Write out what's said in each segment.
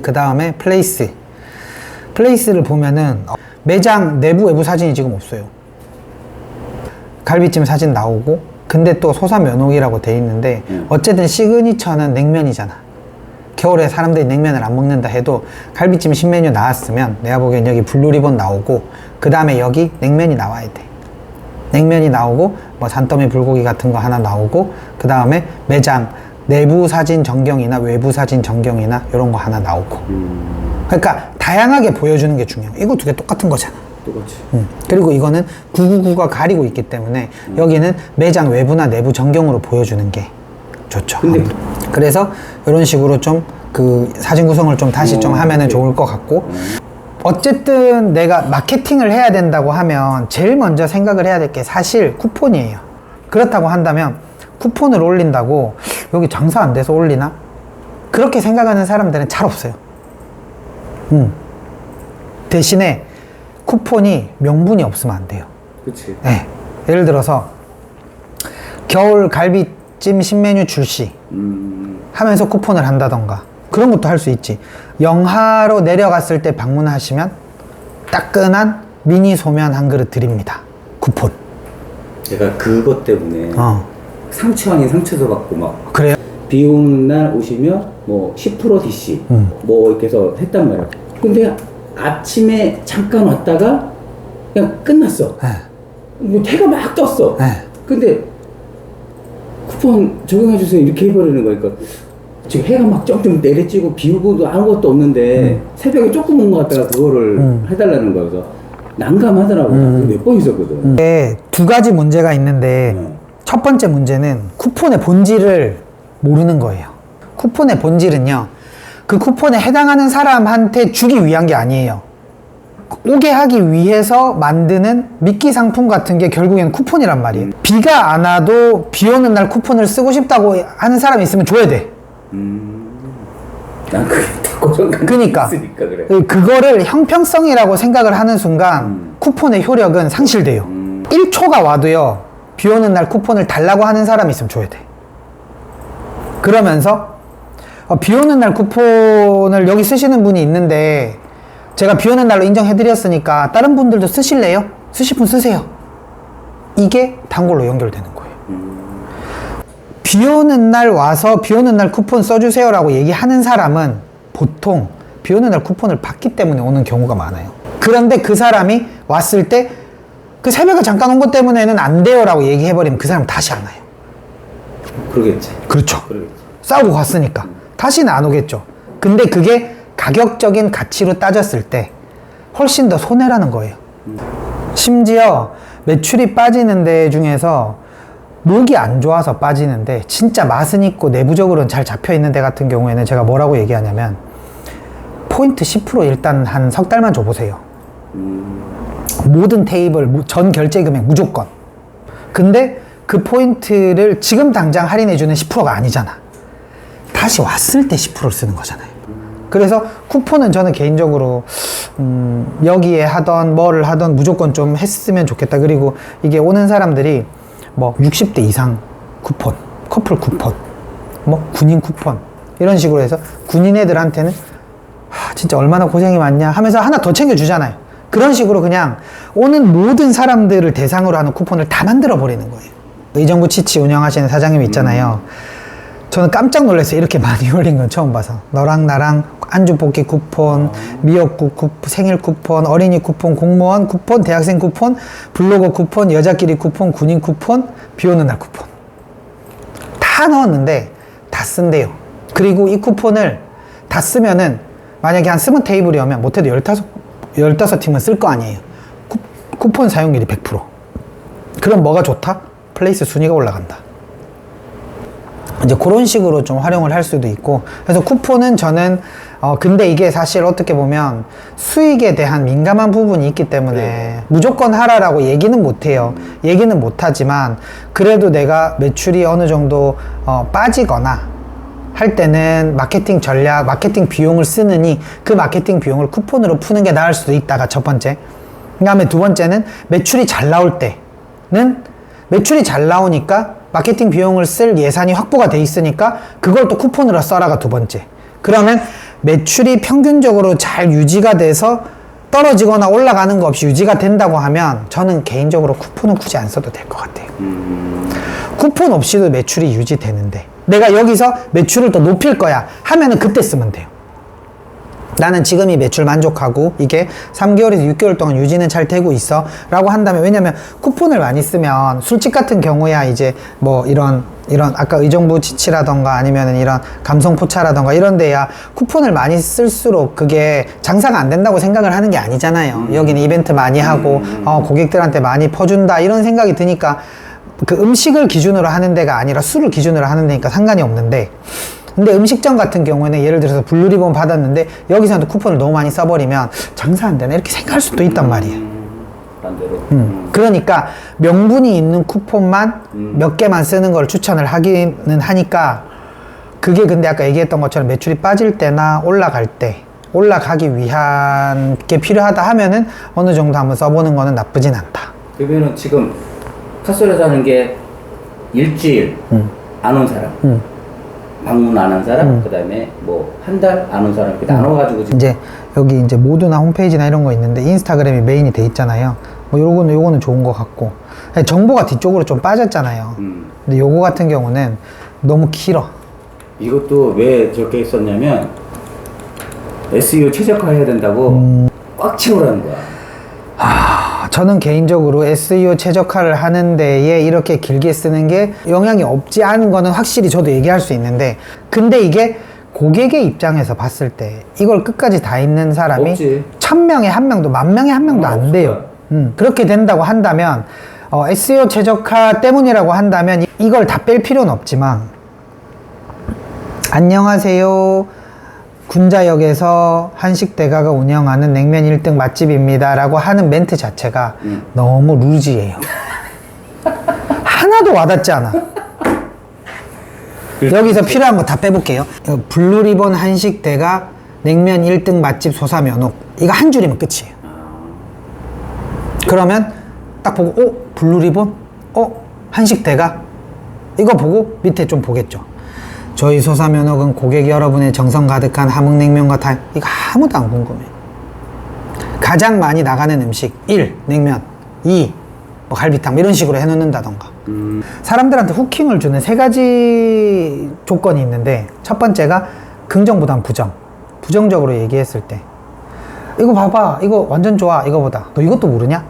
그 다음에 플레이스. 플레이스를 보면은 어, 매장 내부 외부 사진이 지금 없어요. 갈비찜 사진 나오고 근데 또 소사 면옥이라고 돼 있는데 어쨌든 시그니처는 냉면이잖아. 겨울에 사람들이 냉면을 안 먹는다 해도 갈비찜 신메뉴 나왔으면 내가 보기엔 여기 블루리본 나오고 그 다음에 여기 냉면이 나와야 돼. 냉면이 나오고 뭐 산더미 불고기 같은 거 하나 나오고 그 다음에 매장 내부 사진 전경이나 외부 사진 전경이나 이런 거 하나 나오고. 그러니까 다양하게 보여주는 게 중요해 이거 두 개 똑같은 거잖아. 똑같이. 음. 그리고 이거는 999가 가리고 있기 때문에 여기는 매장 외부나 내부 전경으로 보여주는 게 좋죠. 근데- 그래서 이런 식으로 좀 그 사진 구성을 좀 다시 좀 어, 하면은 네. 좋을 것 같고. 어쨌든 내가 마케팅을 해야 된다고 하면 제일 먼저 생각을 해야 될 게 사실 쿠폰이에요. 그렇다고 한다면 쿠폰을 올린다고 여기 장사 안 돼서 올리나? 그렇게 생각하는 사람들은 잘 없어요. 음. 대신에 쿠폰이 명분이 없으면 안 돼요. 그치. 네. 예를 들어서 겨울 갈비찜 신메뉴 출시 음, 하면서 쿠폰을 한다던가 그런 것도 할 수 있지 영하로 내려갔을 때 방문하시면 따끈한 미니 소면 한 그릇 드립니다 쿠폰 내가 그것 때문에 어 상처 아닌 상처도 받고 막 그래요? 비 오는 날 오시면 뭐 10% DC 음. 뭐 이렇게 해서 했단 말이야. 근데 아침에 잠깐 왔다가 그냥 끝났어. 네. 뭐 해가 막 떴어. 네. 근데 쿠폰 적용해 주세요 이렇게 해버리는 거니까 지금 해가 막 쫑쫑 내리쬐고 비 오고도 아무것도 없는데 새벽에 조금 온 것 같다가 그거를 음. 해달라는 거야. 그래서 난감하더라고. 몇번 있었거든. 이게 두 가지 문제가 있는데 음. 첫 번째 문제는 쿠폰의 본질을 모르는 거예요 쿠폰의 본질은요 그 쿠폰에 해당하는 사람한테 주기 위한 게 아니에요 오게 하기 위해서 만드는 미끼 상품 같은 게 결국엔 쿠폰이란 말이에요. 비가 안 와도 비 오는 날 쿠폰을 쓰고 싶다고 하는 사람이 있으면 줘야 돼. 난 그게 다 고정관념이 그니까. 있으니까 그래. 그거를 형평성이라고 생각을 하는 순간 음. 쿠폰의 효력은 상실돼요. 1초가 와도요, 비 오는 날 쿠폰을 달라고 하는 사람이 있으면 줘야 돼. 그러면서, 어, 비 오는 날 쿠폰을 여기 쓰시는 분이 있는데, 제가 비 오는 날로 인정해드렸으니까, 다른 분들도 쓰실래요? 쓰실 분 쓰세요. 이게 단골로 연결되는 거예요. 비 오는 날 와서 비 오는 날 쿠폰 써주세요라고 얘기하는 사람은 보통 비 오는 날 쿠폰을 받기 때문에 오는 경우가 많아요. 그런데 그 사람이 왔을 때 그 새벽에 잠깐 온 것 때문에는 안 돼요라고 얘기해버리면 그 사람 다시 안 와요. 그러겠지. 그렇죠. 그러겠지. 싸우고 갔으니까. 다시는 안 오겠죠. 근데 그게 가격적인 가치로 따졌을 때 훨씬 더 손해라는 거예요. 심지어 매출이 빠지는 데 중에서 목이 안 좋아서 빠지는데 진짜 맛은 있고 내부적으로는 잘 잡혀 있는 데 같은 경우에는 제가 뭐라고 얘기하냐면 포인트 10% 일단 한 석 달만 줘보세요. 모든 테이블 무- 전 결제 금액 무조건. 근데 그 포인트를 지금 당장 할인해주는 10%가 아니잖아. 다시 왔을 때 10%를 쓰는 거잖아요. 그래서 쿠폰은 저는 개인적으로 음, 여기에 하던 뭐를 하던 무조건 좀 했으면 좋겠다. 그리고 이게 오는 사람들이 뭐 60대 이상 쿠폰, 커플 쿠폰, 뭐 군인 쿠폰 이런 식으로 해서 군인 애들한테는 하, 진짜 얼마나 고생이 많냐 하면서 하나 더 챙겨주잖아요. 그런 식으로 그냥 오는 모든 사람들을 대상으로 하는 쿠폰을 다 만들어 버리는 거예요. 의정부 치치 운영하시는 사장님 있잖아요. 저는 깜짝 놀랐어요. 이렇게 많이 올린 건 처음 봐서. 너랑 나랑 안주 뽑기 쿠폰, 미역국 쿠폰, 생일 쿠폰, 어린이 쿠폰, 공무원 쿠폰, 대학생 쿠폰, 블로거 쿠폰, 여자끼리 쿠폰, 군인 쿠폰, 비 오는 날 쿠폰. 다 넣었는데 다 쓴대요. 그리고 이 쿠폰을 다 쓰면은 만약에 한 스무 테이블이 오면 못해도 열다섯, 열다섯 팀은 쓸 거 아니에요. 쿠, 쿠폰 사용률이 100%. 그럼 뭐가 좋다? 플레이스 순위가 올라간다. 이제 그런 식으로 좀 활용을 할 수도 있고 그래서 쿠폰은 저는 어 근데 이게 사실 어떻게 보면 수익에 대한 민감한 부분이 있기 때문에 무조건 하라라고 얘기는 못 해요 얘기는 못 하지만 그래도 내가 매출이 어느 정도 어 빠지거나 할 때는 마케팅 전략, 마케팅 비용을 쓰느니 그 마케팅 비용을 쿠폰으로 푸는 게 나을 수도 있다가 첫 번째. 그 다음에 두 번째는 매출이 잘 나올 때는 매출이 잘 나오니까 마케팅 비용을 쓸 예산이 확보가 돼 있으니까 그걸 또 쿠폰으로 써라가 두 번째. 그러면 매출이 평균적으로 잘 유지가 돼서 떨어지거나 올라가는 거 없이 유지가 된다고 하면 저는 개인적으로 쿠폰은 굳이 안 써도 될 것 같아요. 쿠폰 없이도 매출이 유지되는데 내가 여기서 매출을 더 높일 거야 하면은 그때 쓰면 돼요. 나는 지금 이 매출 만족하고 이게 3개월에서 6개월 동안 유지는 잘 되고 있어 라고 한다면 왜냐면 쿠폰을 많이 쓰면 술집 같은 경우야 이제 뭐 이런 이런 아까 의정부 지치라던가 아니면은 이런 감성 포차라던가 이런 데야 쿠폰을 많이 쓸수록 그게 장사가 안 된다고 생각을 하는 게 아니잖아요. 여기는 이벤트 많이 하고 어, 고객들한테 많이 퍼준다 이런 생각이 드니까 그 음식을 기준으로 하는 데가 아니라 술을 기준으로 하는 데니까 상관이 없는데 근데 음식점 같은 경우에는 예를 들어서 블루리본 받았는데 여기서도 쿠폰을 너무 많이 써버리면 장사 안 되나? 이렇게 생각할 수도 있단 말이에요. 반대로. 음. 그러니까 명분이 있는 쿠폰만 몇 개만 쓰는 걸 추천을 하기는 하니까 그게 근데 아까 얘기했던 것처럼 매출이 빠질 때나 올라갈 때 올라가기 위한 게 필요하다 하면은 어느 정도 한번 써보는 거는 나쁘진 않다. 그러면은 지금 카솔에서 하는 게 일주일 안온 사람, 음. 방문 안 한 사람, 그 다음에 뭐 한 달 안 온 사람 이렇게 나눠가지고 지금 이제 여기 이제 모두나 홈페이지나 이런 거 있는데 인스타그램이 메인이 돼 있잖아요. 뭐 요거는 요거는 좋은 것 같고 정보가 뒤쪽으로 좀 빠졌잖아요. 음. 근데 요거 같은 경우는 너무 길어. 이것도 왜 저렇게 했었냐면 SEO 최적화해야 된다고 음. 꽉 채우라는 거야. 아, 저는 개인적으로 SEO 최적화를 하는 데에 이렇게 길게 쓰는 게 영향이 없지 않은 거는 확실히 저도 얘기할 수 있는데 근데 이게 고객의 입장에서 봤을 때 이걸 끝까지 다 있는 사람이 없지. 천 명에 한 명도 만 명에 한 명도 어, 안 없을 돼요. 음, 그렇게 된다고 한다면 어, SEO 최적화 때문이라고 한다면 이- 이걸 다 뺄 필요는 없지만 안녕하세요. 군자역에서 한식 대가가 운영하는 냉면 1등 맛집입니다. 라고 하는 멘트 자체가 음. 너무 루즈예요. 하나도 와닿지 않아. 여기서 필요한 거 다 빼볼게요. 이거 블루리본 한식 대가 냉면 1등 맛집 소사 면옥. 이거 한 줄이면 끝이에요. 그러면 딱 보고, 어? 블루 리본? 어? 한식대가? 이거 보고 밑에 좀 보겠죠. 저희 소사면옥은 고객 여러분의 정성 가득한 함흥냉면과 다 이거 아무도 안 궁금해. 가장 많이 나가는 음식 1. 냉면 2. 뭐 갈비탕 이런 식으로 해놓는다던가 사람들한테 후킹을 주는 세 가지 조건이 있는데 첫 번째가 긍정보단 부정 부정적으로 얘기했을 때 이거 봐봐 이거 완전 좋아 이거보다 너 이것도 모르냐?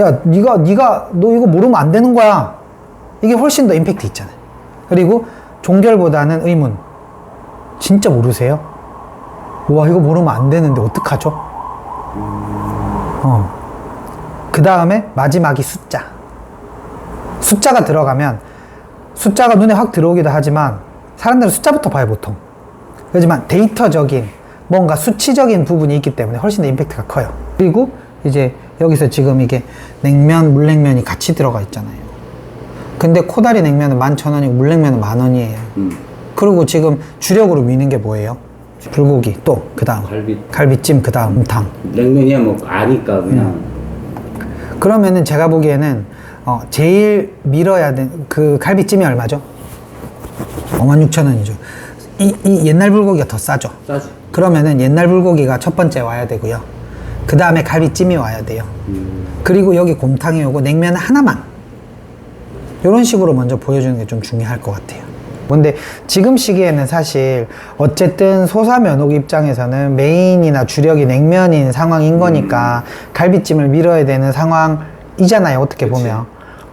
야 네가 네가 너 이거 모르면 안 되는 거야 이게 훨씬 더 임팩트 있잖아 그리고 종결보다는 의문 진짜 모르세요? 와 이거 모르면 안 되는데 어떡하죠? 어. 그 다음에 마지막이 숫자 숫자가 들어가면 숫자가 눈에 확 들어오기도 하지만 사람들은 숫자부터 봐요 보통 하지만 데이터적인 뭔가 수치적인 부분이 있기 때문에 훨씬 더 임팩트가 커요 그리고 이제 여기서 지금 이게 냉면 물냉면이 같이 들어가 있잖아요 근데 코다리 냉면은 11,000원이고 물냉면은 만 원이에요 음. 그리고 지금 주력으로 미는 게 뭐예요? 불고기 또 그 다음 갈비. 갈비찜 그 다음 탕 냉면이야 뭐 아니까 그냥 음. 그러면은 제가 보기에는 어, 제일 밀어야 되는 그 갈비찜이 얼마죠? 56,000원이죠. 이, 이 옛날 불고기가 더 싸죠. 싸지. 그러면은 옛날 불고기가 첫 번째 와야 되고요. 그 다음에 갈비찜이 와야 돼요. 음. 그리고 여기 곰탕이 오고 냉면 하나만. 이런 식으로 먼저 보여주는 게 좀 중요할 것 같아요. 근데 지금 시기에는 사실 어쨌든 소사면옥 입장에서는 메인이나 주력이 냉면인 상황인 거니까 갈비찜을 밀어야 되는 상황이잖아요. 어떻게. 보면.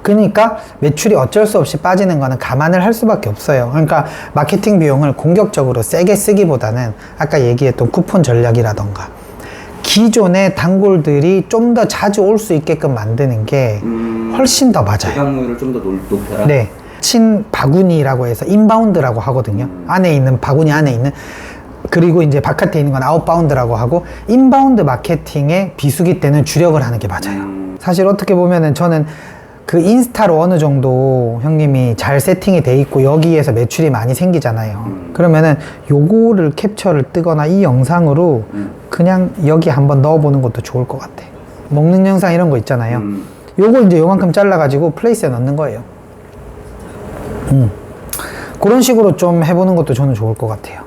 그러니까 매출이 어쩔 수 없이 빠지는 거는 감안을 할 수밖에 없어요. 그러니까 마케팅 비용을 공격적으로 세게 쓰기보다는 아까 얘기했던 쿠폰 전략이라던가 기존의 단골들이 좀 더 자주 올 수 있게끔 만드는 게 음. 훨씬 더 맞아요. 제작물을 좀 더 높여라. 네. 친 바구니라고 해서 인바운드라고 하거든요. 안에 있는 바구니 안에 있는 그리고 이제 바깥에 있는 건 아웃바운드라고 하고 인바운드 마케팅의 비수기 때는 주력을 하는 게 맞아요. 음. 사실 어떻게 보면은 저는 그 인스타로 어느 정도 형님이 잘 세팅이 돼 있고 여기에서 매출이 많이 생기잖아요. 그러면은 요거를 캡처를 뜨거나 이 영상으로 그냥 여기 한번 넣어보는 것도 좋을 것 같아. 먹는 영상 이런 거 있잖아요. 음. 요거 이제 요만큼 잘라가지고 플레이스에 넣는 거예요. 음. 그런 식으로 좀 해보는 것도 저는 좋을 것 같아요.